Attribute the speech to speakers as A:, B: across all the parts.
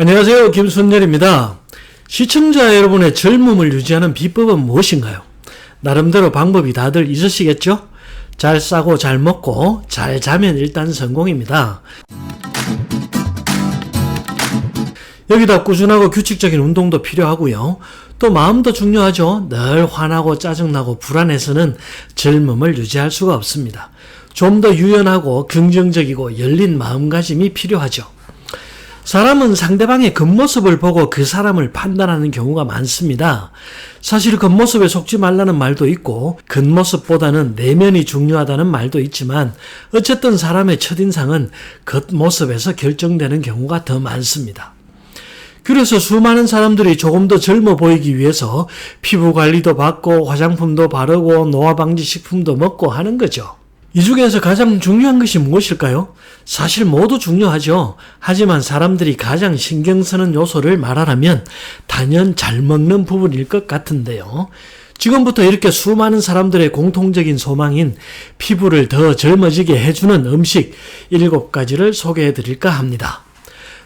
A: 안녕하세요. 김순열입니다. 시청자 여러분의 젊음을 유지하는 비법은 무엇인가요? 나름대로 방법이 다들 있으시겠죠? 잘 싸고 잘 먹고 잘 자면 일단 성공입니다. 여기다 꾸준하고 규칙적인 운동도 필요하고요. 또 마음도 중요하죠. 늘 화나고 짜증나고 불안해서는 젊음을 유지할 수가 없습니다. 좀 더 유연하고 긍정적이고 열린 마음가짐이 필요하죠. 사람은 상대방의 겉모습을 보고 그 사람을 판단하는 경우가 많습니다. 사실 겉모습에 속지 말라는 말도 있고 겉모습보다는 내면이 중요하다는 말도 있지만 어쨌든 사람의 첫인상은 겉모습에서 결정되는 경우가 더 많습니다. 그래서 수많은 사람들이 조금 더 젊어 보이기 위해서 피부 관리도 받고 화장품도 바르고 노화 방지 식품도 먹고 하는 거죠. 이 중에서 가장 중요한 것이 무엇일까요? 사실 모두 중요하죠. 하지만 사람들이 가장 신경 쓰는 요소를 말하라면 단연 잘 먹는 부분일 것 같은데요. 지금부터 이렇게 수많은 사람들의 공통적인 소망인 피부를 더 젊어지게 해주는 음식 7가지를 소개해 드릴까 합니다.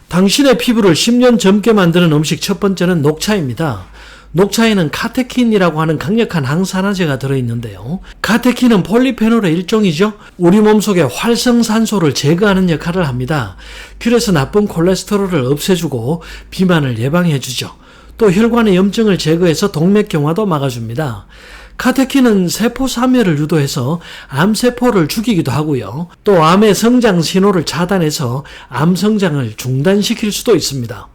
A: 당신의 피부를 10년 젊게 만드는 음식 첫 번째는 녹차입니다. 녹차에는 카테킨이라고 하는 강력한 항산화제가 들어있는데요. 카테킨은 폴리페놀의 일종이죠. 우리 몸속의 활성산소를 제거하는 역할을 합니다. 그래서 나쁜 콜레스테롤을 없애주고 비만을 예방해주죠. 또 혈관의 염증을 제거해서 동맥경화도 막아줍니다. 카테킨은 세포 사멸을 유도해서 암세포를 죽이기도 하고요. 또 암의 성장 신호를 차단해서 암 성장을 중단시킬 수도 있습니다.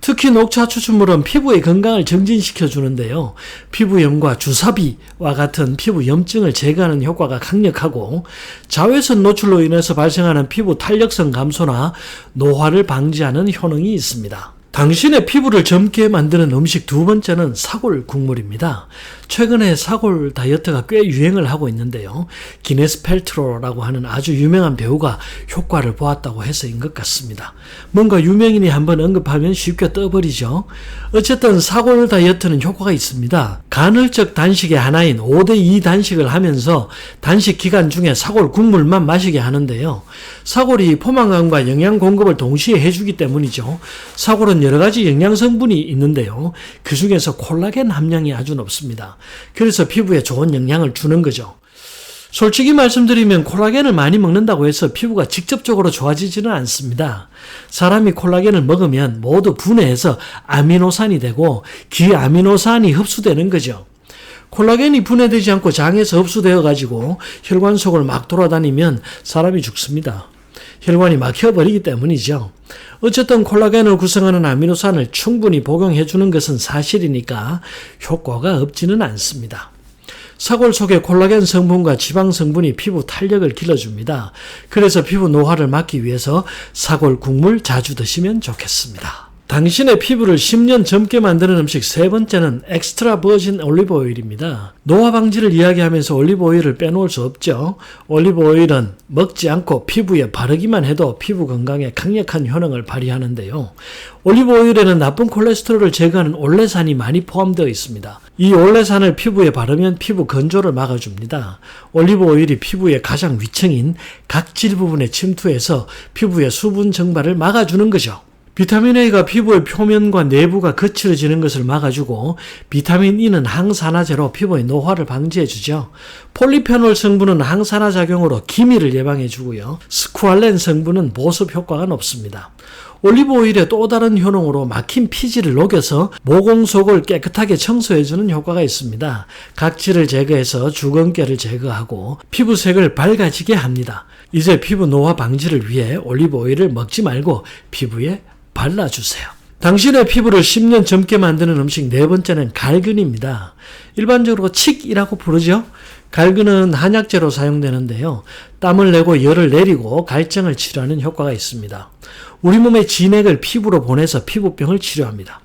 A: 특히 녹차 추출물은 피부의 건강을 정진시켜 주는데요. 피부염과 주사비와 같은 피부 염증을 제거하는 효과가 강력하고 자외선 노출로 인해서 발생하는 피부 탄력성 감소나 노화를 방지하는 효능이 있습니다. 당신의 피부를 젊게 만드는 음식 두 번째는 사골 국물입니다. 최근에 사골 다이어트가 꽤 유행을 하고 있는데요. 기네스 펠트로라고 하는 아주 유명한 배우가 효과를 보았다고 해서인 것 같습니다. 뭔가 유명인이 한번 언급하면 쉽게 떠버리죠. 어쨌든 사골 다이어트는 효과가 있습니다. 간헐적 단식의 하나인 5대2 단식을 하면서 단식 기간 중에 사골 국물만 마시게 하는데요. 사골이 포만감과 영양 공급을 동시에 해주기 때문이죠. 사골은 여러 가지 영양 성분이 있는데요. 그 중에서 콜라겐 함량이 아주 높습니다. 그래서 피부에 좋은 영향을 주는 거죠. 솔직히 말씀드리면 콜라겐을 많이 먹는다고 해서 피부가 직접적으로 좋아지지는 않습니다. 사람이 콜라겐을 먹으면 모두 분해해서 아미노산이 되고 그 아미노산이 흡수되는 거죠. 콜라겐이 분해되지 않고 장에서 흡수되어 가지고 혈관 속을 막 돌아다니면 사람이 죽습니다. 혈관이 막혀버리기 때문이죠. 어쨌든 콜라겐을 구성하는 아미노산을 충분히 복용해 주는 것은 사실이니까 효과가 없지는 않습니다. 사골 속의 콜라겐 성분과 지방 성분이 피부 탄력을 길러줍니다. 그래서 피부 노화를 막기 위해서 사골 국물 자주 드시면 좋겠습니다. 당신의 피부를 10년 젊게 만드는 음식 세 번째는 엑스트라 버진 올리브 오일입니다. 노화 방지를 이야기하면서 올리브 오일을 빼놓을 수 없죠. 올리브 오일은 먹지 않고 피부에 바르기만 해도 피부 건강에 강력한 효능을 발휘하는데요. 올리브 오일에는 나쁜 콜레스테롤을 제거하는 올레산이 많이 포함되어 있습니다. 이 올레산을 피부에 바르면 피부 건조를 막아줍니다. 올리브 오일이 피부의 가장 위층인 각질 부분에 침투해서 피부의 수분 증발을 막아주는 거죠. 비타민 A가 피부의 표면과 내부가 거칠어지는 것을 막아주고 비타민 E는 항산화제로 피부의 노화를 방지해주죠. 폴리페놀 성분은 항산화 작용으로 기미를 예방해주고요. 스쿠알렌 성분은 보습 효과가 높습니다. 올리브 오일의 또 다른 효능으로 막힌 피지를 녹여서 모공 속을 깨끗하게 청소해주는 효과가 있습니다. 각질을 제거해서 주근깨를 제거하고 피부색을 밝아지게 합니다. 이제 피부 노화 방지를 위해 올리브 오일을 먹지 말고 피부에 발라주세요. 당신의 피부를 10년 젊게 만드는 음식 네 번째는 갈근입니다. 일반적으로 칡이라고 부르죠. 갈근은 한약재로 사용되는데요. 땀을 내고 열을 내리고 갈증을 치료하는 효과가 있습니다. 우리 몸의 진액을 피부로 보내서 피부병을 치료합니다.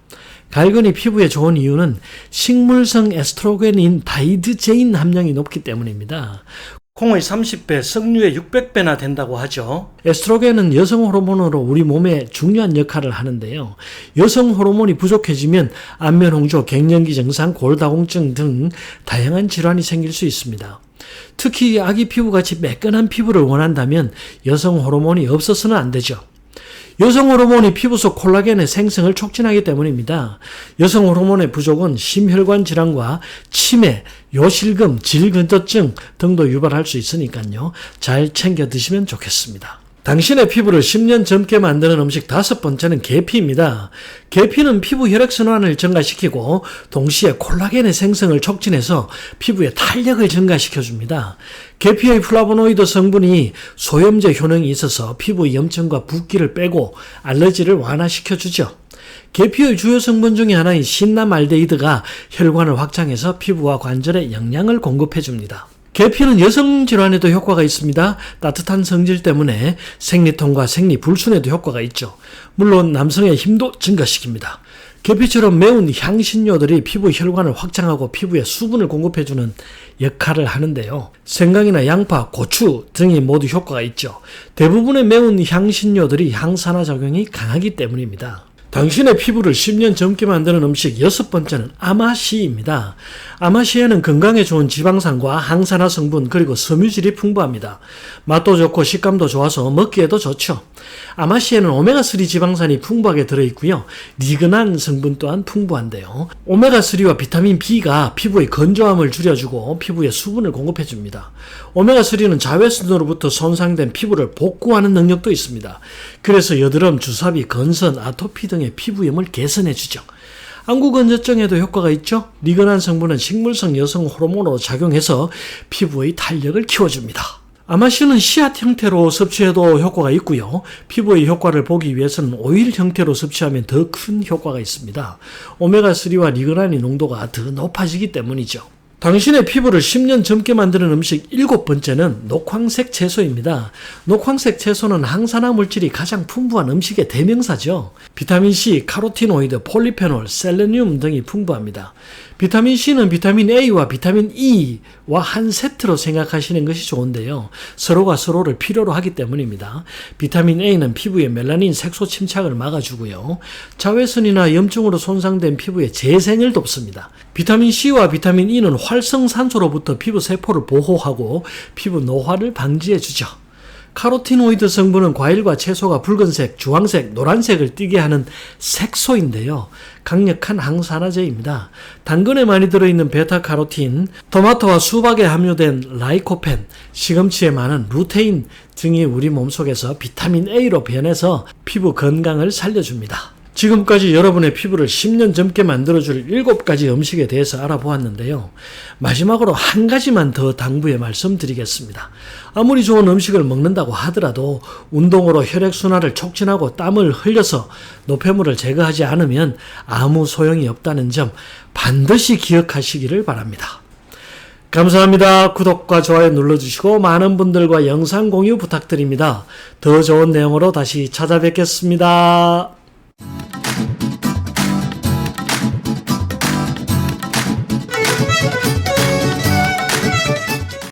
A: 갈근이 피부에 좋은 이유는 식물성 에스트로겐인 다이드제인 함량이 높기 때문입니다. 콩의 30배, 석류의 600배나 된다고 하죠. 에스트로겐은 여성 호르몬으로 우리 몸에 중요한 역할을 하는데요. 여성 호르몬이 부족해지면 안면 홍조, 갱년기 증상, 골다공증 등 다양한 질환이 생길 수 있습니다. 특히 아기 피부같이 매끈한 피부를 원한다면 여성 호르몬이 없어서는 안 되죠. 여성 호르몬이 피부 속 콜라겐의 생성을 촉진하기 때문입니다. 여성 호르몬의 부족은 심혈관 질환과 치매, 요실금, 질근저증 등도 유발할 수 있으니까요. 잘 챙겨 드시면 좋겠습니다. 당신의 피부를 10년 젊게 만드는 음식 다섯 번째는 계피입니다. 계피는 피부 혈액순환을 증가시키고 동시에 콜라겐의 생성을 촉진해서 피부의 탄력을 증가시켜줍니다. 계피의 플라보노이드 성분이 소염제 효능이 있어서 피부 염증과 붓기를 빼고 알러지를 완화시켜주죠. 계피의 주요 성분 중에 하나인 신나말데이드가 혈관을 확장해서 피부와 관절에 영양을 공급해 줍니다. 계피는 여성 질환에도 효과가 있습니다. 따뜻한 성질 때문에 생리통과 생리 불순에도 효과가 있죠. 물론 남성의 힘도 증가시킵니다. 계피처럼 매운 향신료들이 피부 혈관을 확장하고 피부에 수분을 공급해주는 역할을 하는데요. 생강이나 양파, 고추 등이 모두 효과가 있죠. 대부분의 매운 향신료들이 항산화 작용이 강하기 때문입니다. 당신의 피부를 10년 젊게 만드는 음식 여섯 번째는 아마시입니다. 아마시에는 건강에 좋은 지방산과 항산화 성분 그리고 섬유질이 풍부합니다. 맛도 좋고 식감도 좋아서 먹기에도 좋죠. 아마시에는 오메가3 지방산이 풍부하게 들어있고요. 리그난 성분 또한 풍부한데요. 오메가3와 비타민 B가 피부의 건조함을 줄여주고 피부에 수분을 공급해줍니다. 오메가3는 자외선으로부터 손상된 피부를 복구하는 능력도 있습니다. 그래서 여드름, 주사비, 건선, 아토피 등의 피부염을 개선해 주죠. 안구건조증에도 효과가 있죠. 리그난 성분은 식물성 여성 호르몬으로 작용해서 피부의 탄력을 키워줍니다. 아마시는 씨앗 형태로 섭취해도 효과가 있고요. 피부의 효과를 보기 위해서는 오일 형태로 섭취하면 더 큰 효과가 있습니다. 오메가3와 리그난의 농도가 더 높아지기 때문이죠. 당신의 피부를 10년 젊게 만드는 음식 일곱 번째는 녹황색 채소입니다. 녹황색 채소는 항산화 물질이 가장 풍부한 음식의 대명사죠. 비타민C, 카로티노이드, 폴리페놀, 셀레늄 등이 풍부합니다. 비타민C는 비타민 A와 비타민 E와 한 세트로 생각하시는 것이 좋은데요. 서로가 서로를 필요로 하기 때문입니다. 비타민 A는 피부의 멜라닌 색소 침착을 막아주고요. 자외선이나 염증으로 손상된 피부의 재생을 돕습니다. 비타민 C와 비타민 E는 활성산소로부터 피부 세포를 보호하고 피부 노화를 방지해주죠. 카로티노이드 성분은 과일과 채소가 붉은색, 주황색, 노란색을 띠게 하는 색소인데요. 강력한 항산화제입니다. 당근에 많이 들어있는 베타카로틴, 토마토와 수박에 함유된 라이코펜, 시금치에 많은 루테인 등이 우리 몸속에서 비타민 A로 변해서 피부 건강을 살려줍니다. 지금까지 여러분의 피부를 10년 젊게 만들어줄 7가지 음식에 대해서 알아보았는데요. 마지막으로 한 가지만 더 당부해 말씀드리겠습니다. 아무리 좋은 음식을 먹는다고 하더라도 운동으로 혈액순환을 촉진하고 땀을 흘려서 노폐물을 제거하지 않으면 아무 소용이 없다는 점 반드시 기억하시기를 바랍니다. 감사합니다. 구독과 좋아요 눌러주시고 많은 분들과 영상 공유 부탁드립니다. 더 좋은 내용으로 다시 찾아뵙겠습니다.